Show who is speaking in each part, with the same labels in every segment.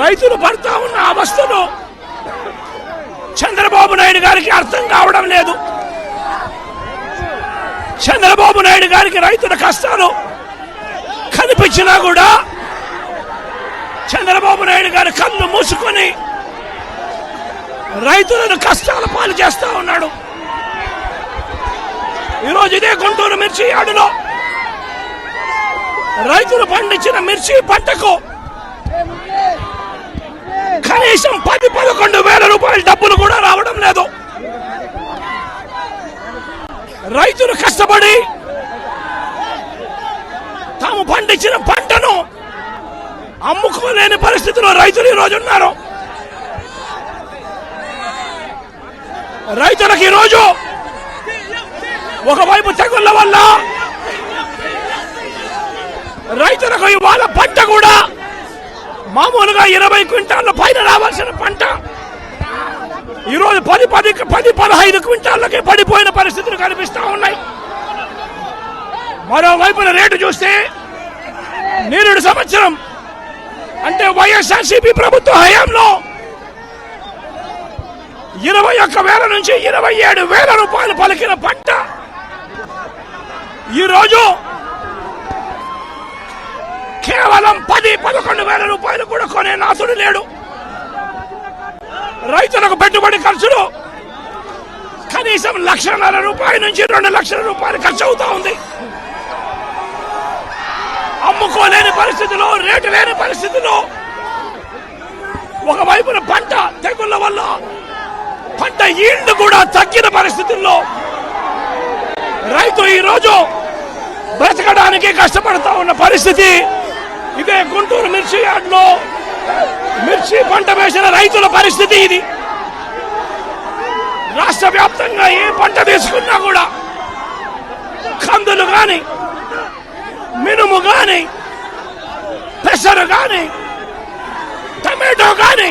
Speaker 1: రైతులు పడతా ఉన్న అవస్థలు చంద్రబాబు నాయుడు గారికి అర్థం కావడం లేదు. చంద్రబాబు నాయుడు గారికి రైతుల కష్టాలు కనిపించినా కూడా చంద్రబాబు నాయుడు గారి కళ్ళు మూసుకొని రైతులను కష్టాల పాలు చేస్తా ఉన్నాడు. ఈరోజు ఇదే గుంటూరు మిర్చి యార్డులో రైతులు పండించిన మిర్చి పంటకు కనీసం పది పదకొండు వేల రూపాయల డబ్బులు కూడా రావడం లేదు. రైతులు కష్టపడి తాము పండించిన పంటను అమ్ముకోలేని పరిస్థితిలో రైతులు ఈరోజు ఉన్నారు. రైతులకు ఈరోజు ఒకవైపు తెగుళ్ళ వల్ల రైతులకు ఇవాళ పంట కూడా మామూలుగా ఇరవై క్వింటాళ్ళ పైన రావాల్సిన పంట. ఈరోజు పది పది పది పదహైదు క్వింటాళ్ళకి పడిపోయిన పరిస్థితులు కనిపిస్తూ ఉన్నాయి. మరోవైపున రేటు చూస్తే నేరుడు సంవత్సరం అంటే వైఎస్ఆర్సీపీ ప్రభుత్వ హయాంలో ఇరవై ఒక్క వేల నుంచి ఇరవై ఏడు వేల రూపాయలు పలికిన పంట. ఈరోజు కేవలం పది పదకొండు వేల రూపాయలు కూడా కొనే నాథుడు లేడు. రైతులకు పెట్టుబడి ఖర్చులు కనీసం లక్షన్నర రూపాయల నుంచి రెండు లక్షల రూపాయలు ఖర్చు అవుతా ఉంది. అమ్ముకోలేని పరిస్థితిలో రేటు లేని పరిస్థితిలో ఒకవైపున పంట తెగుళ్ళ వల్ల పంట ఈళ్ళు కూడా తగ్గిన పరిస్థితుల్లో రైతు ఈరోజు బ్రతకడానికి కష్టపడతా ఉన్న పరిస్థితి ఇదే గుంటూరు మిర్చి యార్డ్లో మిర్చి పంట వేసిన రైతుల పరిస్థితి ఇది. రాష్ట్ర వ్యాప్తంగా ఏ పంట తీసుకున్నా కూడా కందులు కానీ మినుము కానీ పెసరు కానీ టమాటో కానీ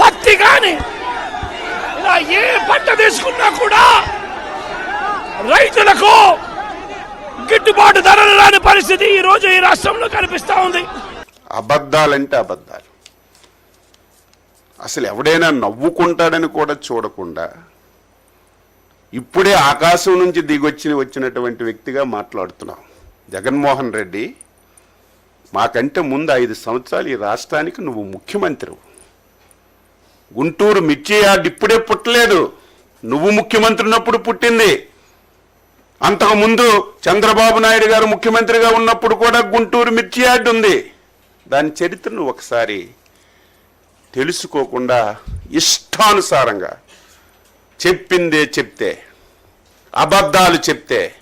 Speaker 1: పత్తి కానీ ఇలా ఏ పంట తీసుకున్నా కూడా రైతులకు గిట్టుబాటు ధరలు రాని పరిస్థితి ఈ రోజు ఈ రాష్ట్రంలో కనిపిస్తా ఉంది.
Speaker 2: అబద్ధాలంటే అబద్ధాలు. అసలు ఎవడైనా నవ్వుకుంటాడని కూడా చూడకుండా ఇప్పుడే ఆకాశం నుంచి దిగొచ్చి వచ్చినటువంటి వ్యక్తిగా మాట్లాడుతున్నాం. జగన్మోహన్ రెడ్డి మాకంటే ముందు ఐదు సంవత్సరాలు ఈ రాష్ట్రానికి నువ్వు ముఖ్యమంత్రి గుంటూరు మిర్చి యార్డ్ ఇప్పుడే పుట్టలేదు. నువ్వు ముఖ్యమంత్రి ఉన్నప్పుడు పుట్టింది. అంతకుముందు చంద్రబాబు నాయుడు గారు ముఖ్యమంత్రిగా ఉన్నప్పుడు కూడా గుంటూరు మిర్చి యార్డ్ ఉంది. దాని చరిత్రను ఒకసారి తెలుసుకోకుండా ఇష్టానుసారంగా చెప్పిందే చెప్తే అబద్ధాలు చెప్తే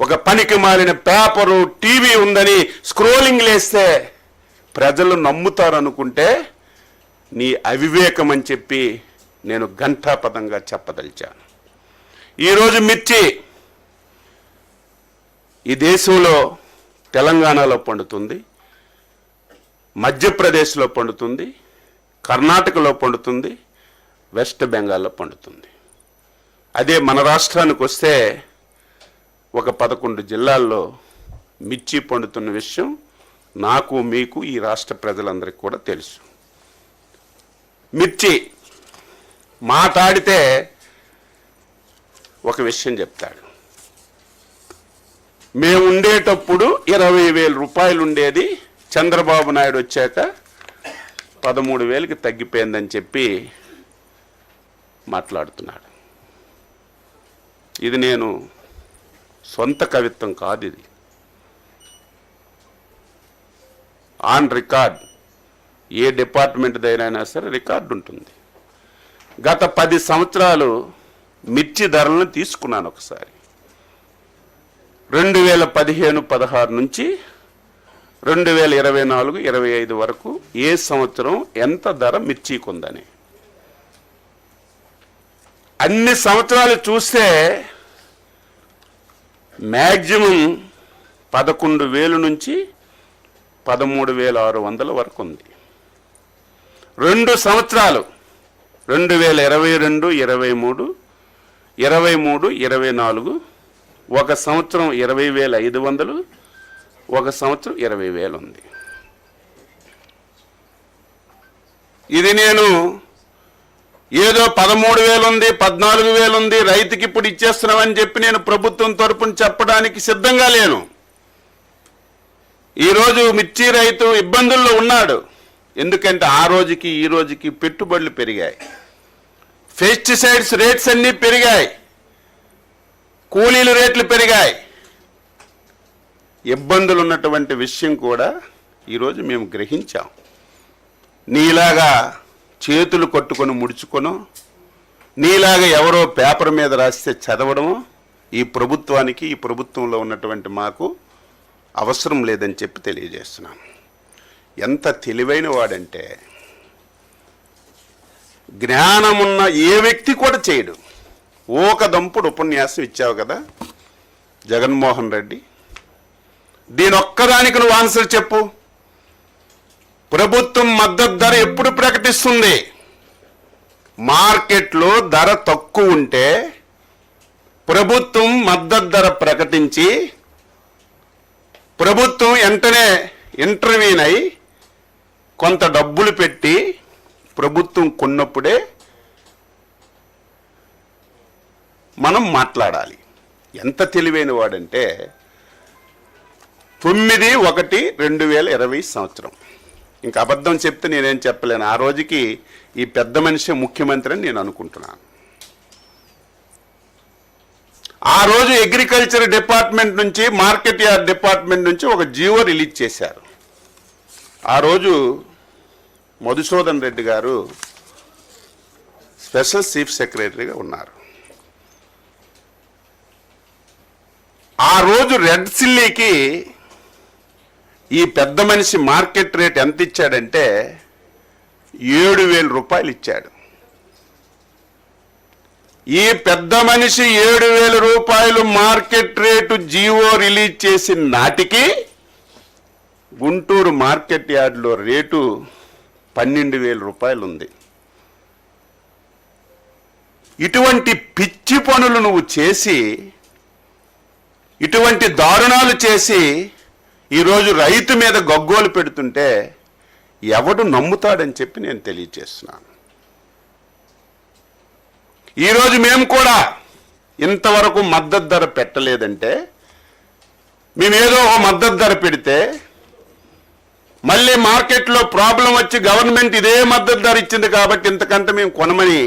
Speaker 2: ఒక పనికి మాలిన పేపరు టీవీ ఉందని స్క్రోలింగ్ లేస్తే ప్రజలు నమ్ముతారనుకుంటే నీ అవివేకం అని చెప్పి నేను ఘంటాపదంగా చెప్పదలిచాను. ఈరోజు మిర్చి ఈ దేశంలో తెలంగాణలో పండుతుంది మధ్యప్రదేశ్లో పండుతుంది కర్ణాటకలో పండుతుంది వెస్ట్ బెంగాల్లో పండుతుంది. అదే మన రాష్ట్రానికి వస్తే ఒక పదకొండు జిల్లాల్లో మిర్చి పండుతున్న విషయం నాకు మీకు ఈ రాష్ట్ర ప్రజలందరికీ కూడా తెలుసు. మిర్చి మాట్లాడితే ఒక విషయం చెప్తాడు. మేము ఉండేటప్పుడు ఇరవై వేల రూపాయలు ఉండేది. చంద్రబాబు నాయుడు వచ్చాక పదమూడు వేలకి తగ్గిపోయిందని చెప్పి మాట్లాడుతున్నాడు. ఇది నేను సొంత కవిత్వం కాదు ఇది. ఆన్ రికార్డ్ ఏ డిపార్ట్మెంట్ దైనా సరే రికార్డు ఉంటుంది. గత పది సంవత్సరాలు మిర్చి ధరలను తీసుకున్నాను ఒకసారి. రెండు వేల పదిహేను పదహారు నుంచి రెండు వేల ఇరవై నాలుగు ఇరవై ఐదు వరకు ఏ సంవత్సరం ఎంత ధర మిర్చి ఉందని అన్ని సంవత్సరాలు చూస్తే మ్యాక్సిమం పదకొండు వేలు నుంచి పదమూడు వేల ఆరు వందల వరకు ఉంది. రెండు సంవత్సరాలు రెండు వేల ఇరవై రెండు ఇరవై మూడు ఇరవై మూడు ఇరవై నాలుగు ఒక సంవత్సరం ఇరవై వేల ఐదు వందలు ఒక సంవత్సరం ఇరవై వేలు ఉంది. ఇది నేను ఏదో పదమూడు వేలు ఉంది పద్నాలుగు వేలు ఉంది రైతుకి ఇప్పుడు ఇచ్చేస్తున్నామని చెప్పి నేను ప్రభుత్వం తరపున చెప్పడానికి సిద్ధంగా లేను. ఈరోజు మిర్చి రైతు ఇబ్బందుల్లో ఉన్నాడు. ఎందుకంటే ఆ రోజుకి ఈ రోజుకి పెట్టుబడులు పెరిగాయి. పెస్టిసైడ్స్ రేట్స్ అన్నీ పెరిగాయి. కూలీలు రేట్లు పెరిగాయి. ఇబ్బందులు ఉన్నటువంటి విషయం కూడా ఈరోజు మేము గ్రహించాం. నీలాగా చేతులు కొట్టుకొని ముడుచుకొను నీలాగా ఎవరో పేపర్ మీద రాస్తే చదవడము ఈ ప్రభుత్వానికి ఈ ప్రభుత్వంలో ఉన్నటువంటి మాకు అవసరం లేదని చెప్పి తెలియజేస్తున్నాను ఎంత తెలివైన వాడంటే జ్ఞానమున్న ఏ వ్యక్తి కూడా చేయడు. ఓక దంపుడు ఉపన్యాసం ఇచ్చావు కదా జగన్మోహన్ రెడ్డి. దీని ఒక్కదానికి నువ్వు ఆన్సర్ చెప్పు. ప్రభుత్వం మద్దతు ధర ఎప్పుడు ప్రకటిస్తుంది? మార్కెట్లో ధర తక్కువ ఉంటే ప్రభుత్వం మద్దతు ధర ప్రకటించి ప్రభుత్వం వెంటనే ఇంటర్వ్యూన్ అయి కొంత డబ్బులు పెట్టి ప్రభుత్వం కొన్నప్పుడే మనం మాట్లాడాలి. ఎంత తెలివైన వాడంటే తొమ్మిది ఒకటి రెండు వేల ఇరవై సంవత్సరం. ఇంకా అబద్ధం చెప్తే నేనేం చెప్పలేను. ఆ రోజుకి ఈ పెద్ద మనిషి ముఖ్యమంత్రి అని నేను అనుకుంటున్నాను. ఆ రోజు అగ్రికల్చర్ డిపార్ట్మెంట్ నుంచి మార్కెట్ యార్డ్ డిపార్ట్మెంట్ నుంచి ఒక జీవో రిలీజ్ చేశారు. ఆ రోజు మధుసూదన్ రెడ్డి గారు స్పెషల్ చీఫ్ సెక్రటరీగా ఉన్నారు. ఆ రోజు రెడ్ సిల్లీకి ఈ పెద్ద మనిషి మార్కెట్ రేట్ ఎంత ఇచ్చాడంటే ఏడు వేల రూపాయలు ఇచ్చాడు. ఈ పెద్ద మనిషి ఏడు వేల రూపాయలు మార్కెట్ రేటు జీవో రిలీజ్ చేసిన నాటికి గుంటూరు మార్కెట్ యార్డ్లో రేటు పన్నెండు వేల రూపాయలు ఉంది ఇటువంటి పిచ్చి పనులు నువ్వు చేసి ఇటువంటి దారుణాలు చేసి ఈరోజు రైతు మీద గగ్గోలు పెడుతుంటే ఎవడు నమ్ముతాడని చెప్పి నేను తెలియజేస్తున్నాను ఈరోజు మేము కూడా ఇంతవరకు మద్దతు ధర పెట్టలేదంటే మేమేదో ఒక మద్దతు ధర పెడితే మళ్ళీ మార్కెట్లో ప్రాబ్లం వచ్చి గవర్నమెంట్ ఇదే మద్దతు ధర ఇచ్చింది కాబట్టి ఇంతకంటే మేము కొనమని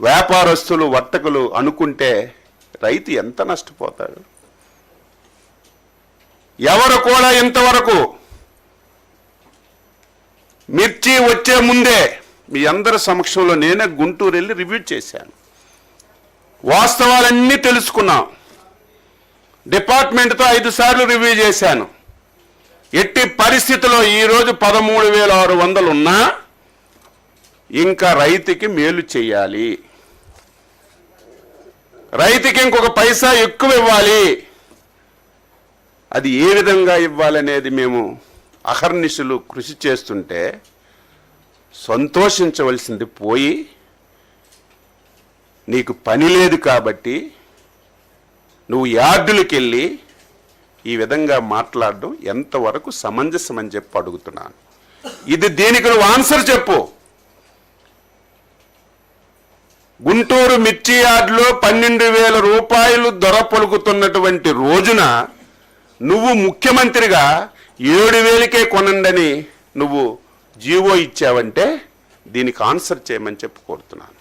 Speaker 2: వ్యాపారస్తులు వర్తకులు అనుకుంటే రైతు ఎంత నష్టపోతాడు? ఎవరు కూడా ఇంతవరకు మిర్చి వచ్చే ముందే మీ అందరి సమక్షంలో నేనే గుంటూరు వెళ్ళి రివ్యూ చేశాను. వాస్తవాలన్నీ తెలుసుకున్నాం. డిపార్ట్మెంట్తో ఐదు సార్లు రివ్యూ చేశాను. ఎట్టి పరిస్థితిలో ఈరోజు పదమూడు వేల ఆరు వందలు ఉన్నా ఇంకా రైతుకి మేలు చేయాలి. రైతుకి ఇంకొక పైసా ఎక్కువ ఇవ్వాలి. అది ఏ విధంగా ఇవ్వాలనేది మేము అహర్నిశలు కృషి చేస్తుంటే సంతోషించవలసింది పోయి నీకు పని లేదు కాబట్టి నువ్వు యార్డులకి వెళ్ళి ఈ విధంగా మాట్లాడడం ఎంతవరకు సమంజసం అని చెప్పి అడుగుతున్నాను. ఇది దీనికి నువ్వు ఆన్సర్ చెప్పు. గుంటూరు మిర్చి యార్డులో పన్నెండు వేల రూపాయలు దొర పలుకుతున్నటువంటి రోజున నువ్వు ముఖ్యమంత్రిగా ఏడు వేలకే కొనండని నువ్వు జీవో ఇచ్చావంటే దీనికి ఆన్సర్ చేయమని చెప్పి కోరుతున్నాను.